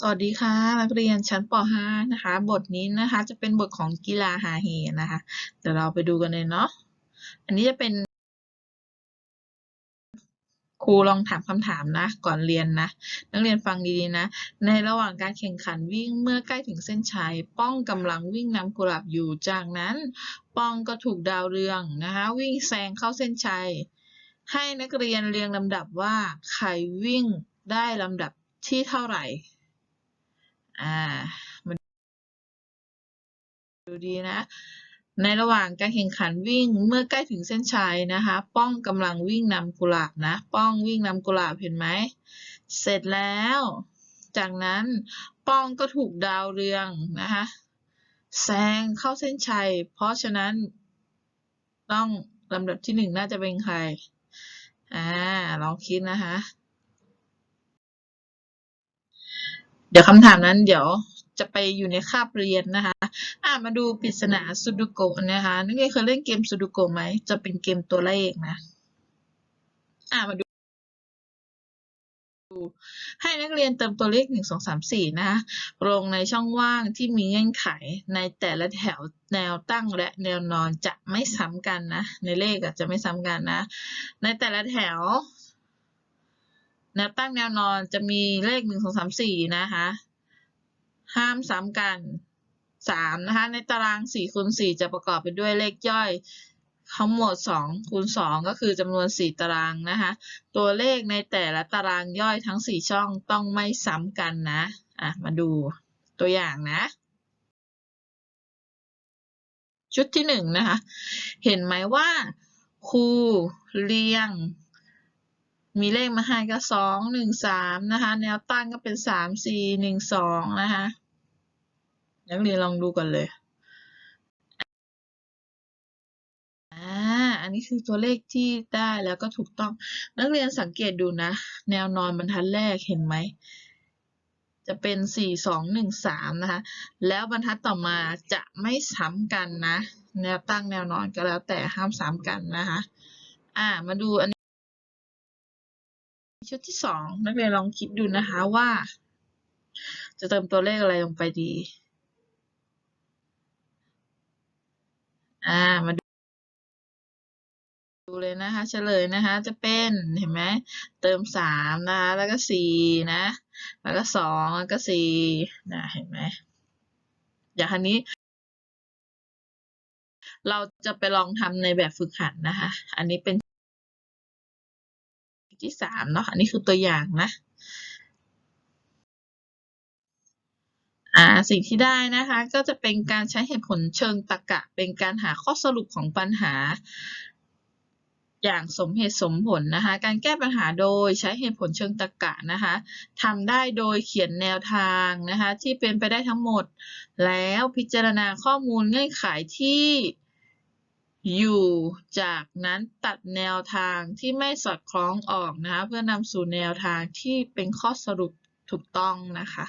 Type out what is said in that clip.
สวัสดีค่ะนักเรียนชั้นป .5 นะคะ บทนี้นะคะจะเป็นบทของกีฬาหาเหนะคะ เดี๋ยวเราไปดูกันเลยเนาะ อันนี้จะเป็น ครูลองถามคำถามนะ ก่อนเรียนนะ นักเรียนฟังดีๆนะ ในระหว่างการแข่งขันวิ่งเมื่อใกล้ถึงเส้นชัย ป้องกำลังวิ่งนำกุหลาบอยู่ จากนั้น ป้องก็ถูกดาวเรืองนะคะวิ่งแซงเข้าเส้นชัย ให้นักเรียนเรียงลำดับว่าใครวิ่งได้ลำดับที่เท่าไหร่ อ่ามาดูดีนะ ในระหว่างการแข่งขันวิ่งเมื่อใกล้ถึงเส้นชัยนะคะ ป้องกำลังวิ่งนำกุหลาบนะ ป้องวิ่งนำกุหลาบเห็นไหม เสร็จแล้ว จากนั้นป้องก็ถูกดาวเรืองนะคะแซงเข้าเส้นชัย เพราะฉะนั้น ต้องลำดับที่หนึ่งน่าจะเป็นใคร อ่า ลองคิดนะคะ เดี๋ยวคำถามนั้นเดี๋ยวจะไปอยู่ในคาบเรียนนะคะ อ่ามาดูปริศนาซูดูโกะนะคะนักเรียนเคยเล่นเกมซูดูโกะไหม จะเป็นเกมตัวเลขนะ อ่ามาดู ให้นักเรียนเติมตัวเลขหนึ่งสองสามสี่นะคะลงในช่องว่างที่มีเงื่อนไขในแต่ละแถวแนวตั้งและแนวนอนจะไม่ซ้ำกันนะ ในเลขอจะไม่ซ้ำกันนะ ในแต่ละแถว แนวตั้งแนวนอนจะมีเลขหนึ่งสองสามสี่นะคะ ห้ามซ้ำกันสามนะคะ ในตารางสี่คูณสี่จะประกอบไปด้วยเลขย่อยทั้งหมดสองคูณสองก็คือจำนวนสี่ตารางนะคะ ตัวเลขในแต่ละตารางย่อยทั้งสี่ช่องต้องไม่ซ้ำกันนะ อะ มาดูตัวอย่างนะ ชุดที่หนึ่งนะคะ เห็นไหมว่าครูเรียง มีเลขมาให้ก็สองหนึ่งสามนะคะ แนวตั้งก็เป็นสามสี่หนึ่งสองนะคะนักเรียนลองดูกันเลยอ่าอันนี้คือตัวเลขที่ได้แล้วก็ถูกต้อง นักเรียนสังเกตดูนะ แนวนอนบรรทัดแรกเห็นไหม จะเป็นสี่สองหนึ่งสามนะคะ แล้วบรรทัดต่อมาจะไม่ซ้ำกันนะ แนวตั้งแนวนอนก็แล้วแต่ห้ามซ้ำกันนะคะ อ่า มาดูอันนี้ ชุดที่สองนักเรียนลองคิดดูนะคะว่า จะเติมตัวเลขอะไรลงไปดี อ่า มาดูดูเลยนะคะเฉลยนะคะจะเป็นเห็นไหมเติมสามนะคะแล้วก็สี่นะ แล้วก็สองแล้วก็สี่นะเห็นไหมอย่างคันนี้ เราจะไปลองทำในแบบฝึกหัดนะคะ อันนี้เป็น ที่สามเนาะอันนี้คือตัวอย่างนะอ่าสิ่งที่ได้นะคะก็จะเป็นการใช้เหตุผลเชิงตรรกะ เป็นการหาข้อสรุปของปัญหา อย่างสมเหตุสมผลนะคะ การแก้ปัญหาโดยใช้เหตุผลเชิงตรรกะนะคะทำได้โดยเขียนแนวทางนะคะที่เป็นไปได้ทั้งหมด แล้วพิจารณาข้อมูลเงื่อนไขที่ อยู่ จากนั้นตัดแนวทางที่ไม่สอดคล้องออกนะคะ เพื่อนำสู่แนวทางที่เป็นข้อสรุปถูกต้องนะคะ